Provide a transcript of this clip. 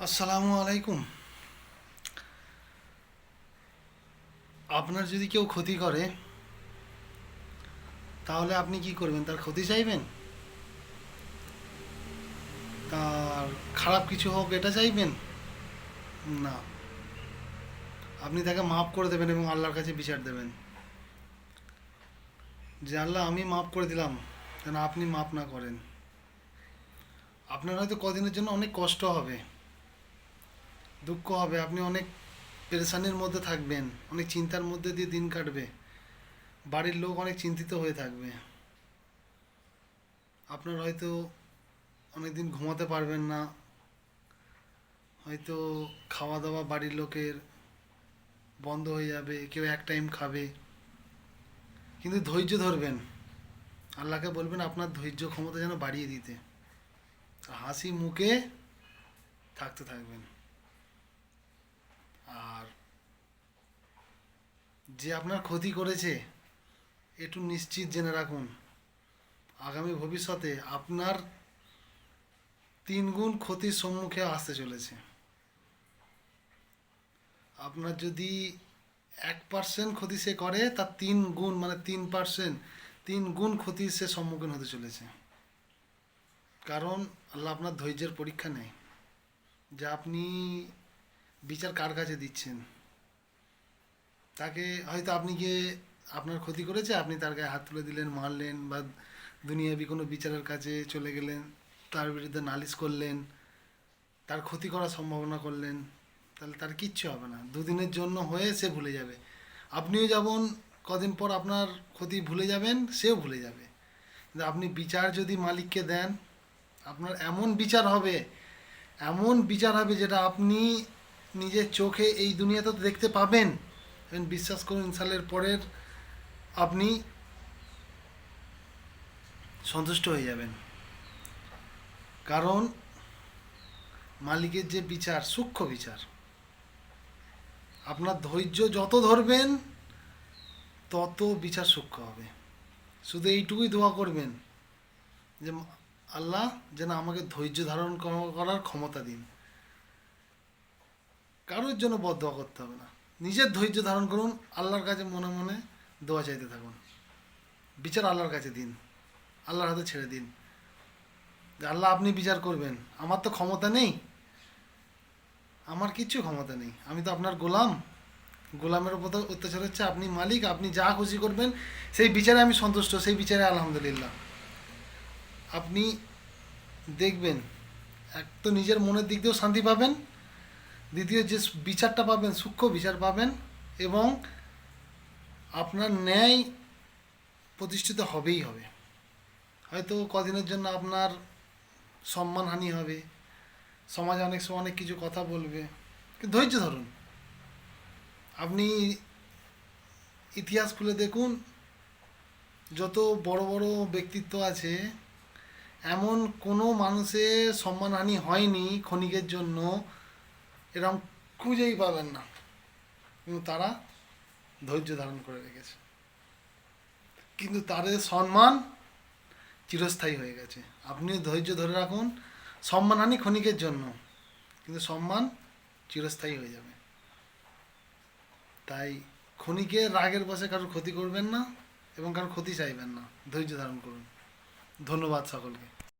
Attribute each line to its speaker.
Speaker 1: আসসালামু আলাইকুম। আপনার যদি কেউ ক্ষতি করে, তাহলে আপনি কি করবেন? তার ক্ষতি চাইবেন? তার খারাপ কিছু হোক, এটা চাইবেন? না। আপনি তাকে মাফ করে দেবেন এবং আল্লাহর কাছে বিচার দেবেন। যে আল্লাহ, আমি মাফ করে দিলাম, যেন আপনি মাফ না করেন। আপনার হয়তো কদিনের জন্য অনেক কষ্ট হবে। দুঃখ হবে, আপনি অনেক পেরেশানির মধ্যে থাকবেন, অনেক চিন্তার মধ্যে দিয়ে দিন কাটবে। বাড়ির লোক অনেক চিন্তিত হয়ে থাকবে। আপনার হয়তো অনেক দিন ঘুমাতে পারবেন না। হয়তো খাওয়া দাওয়া বাড়ির লোকের বন্ধ হয়ে যাবে, কেউ এক টাইম খাবে। কিন্তু ধৈর্য ধরবেন। আল্লাহকে বলবেন, আপনার ধৈর্য ক্ষমতা যেন বাড়িয়ে দিতে। হাসি মুখে থাকতে থাকবেন। আর যে আপনার ক্ষতি করেছে, একটু নিশ্চিত জেনে রাখুন। আগামী ভবিষ্যতে আপনার তিন গুণ ক্ষতির সম্মুখে আসতে চলেছে। আপনার যদি এক পার্সেন্ট ক্ষতি সে করে, তার তিন গুণ মানে তিন পার্সেন্ট তিন গুণ ক্ষতির সে সম্মুখীন হতে চলেছে। কারণ, আল্লাহ আপনার ধৈর্যের পরীক্ষা নেয়। যে আপনি বিচার কার কাছে দিচ্ছেন? তাকে হয়তো আপনি গিয়ে আপনার ক্ষতি করেছে, আপনি তার গায়ে হাত তুলে দিলেন, মারলেন বা দুনিয়াবি কোনো বিচারের কাছে চলে গেলেন, তার বিরুদ্ধে নালিশ করলেন, তার ক্ষতি করার সম্ভাবনা করলেন, তাহলে তার কিচ্ছু হবে না। দুদিনের জন্য হয়ে সে ভুলে যাবে। আপনিও যেমন কদিন পর আপনার ক্ষতি ভুলে যাবেন, সেও ভুলে যাবে। কিন্তু আপনি বিচার যদি মালিককে দেন, আপনার এমন বিচার হবে, এমন বিচার হবে যেটা আপনি নিজের চোখে এই দুনিয়াতে তো দেখতে পাবেন। এবং বিশ্বাস করুন ইনশাল্লের পরের আপনি সন্তুষ্ট হয়ে যাবেন। কারণ মালিকের যে বিচার, সূক্ষ্ম বিচার, আপনার ধৈর্য যত ধরবেন, তত বিচার সূক্ষ্ম হবে। শুধু এইটুকুই দোয়া করবেন যে, আল্লাহ যেন আমাকে ধৈর্য ধারণ করার ক্ষমতা দিন। কারোর জন্য বদয়া করতে হবে না। নিজের ধৈর্য ধারণ করুন, আল্লাহর কাছে মনে মনে দোয়া চাইতে থাকুন। বিচার আল্লাহর কাছে দিন, আল্লাহর হাতে ছেড়ে দিন। যে আল্লাহ, আপনি বিচার করবেন। আমার তো ক্ষমতা নেই। আমার কিচ্ছু ক্ষমতা নেই। আমি তো আপনার গোলাম। গোলামের উপর অত্যাচার হচ্ছে, আপনি মালিক, আপনি যা খুশি করবেন, সেই বিচারে আমি সন্তুষ্ট, সেই বিচারে আলহামদুলিল্লাহ। আপনি দেখবেন, এক তো নিজের মনের দিক দিয়েও শান্তি পাবেন দ্বিতীয় যে বিচারটা পাবেন, সূক্ষ্ম বিচার পাবেন এবং আপনার ন্যায় প্রতিষ্ঠিত হবেই হবে। হয়তো কদিনের জন্য আপনার সম্মানহানি হবে, সমাজে অনেক সময় অনেক কিছু কথা বলবে। ধৈর্য ধরুন। আপনি ইতিহাস খুলে দেখুন, যত বড় বড় ব্যক্তিত্ব আছে, এমন কোনো মানুষের সম্মানহানি হয়নি ক্ষণিকের জন্য। এরকম খুঁজেই পাবেন না। কিন্তু তারা ধৈর্য ধারণ করে রেখেছে। কিন্তু তাদের সম্মান চিরস্থায়ী হয়ে গেছে। আপনি ধৈর্য ধরে রাখুন। সম্মান আনি ক্ষণিকের জন্য। কিন্তু সম্মান চিরস্থায়ী হয়ে যাবে। তাই ক্ষণিকের রাগের বসে কারোর ক্ষতি করবেন না এবং কারোর ক্ষতি চাইবেন না। ধৈর্য ধারণ করুন। ধন্যবাদ সকলকে।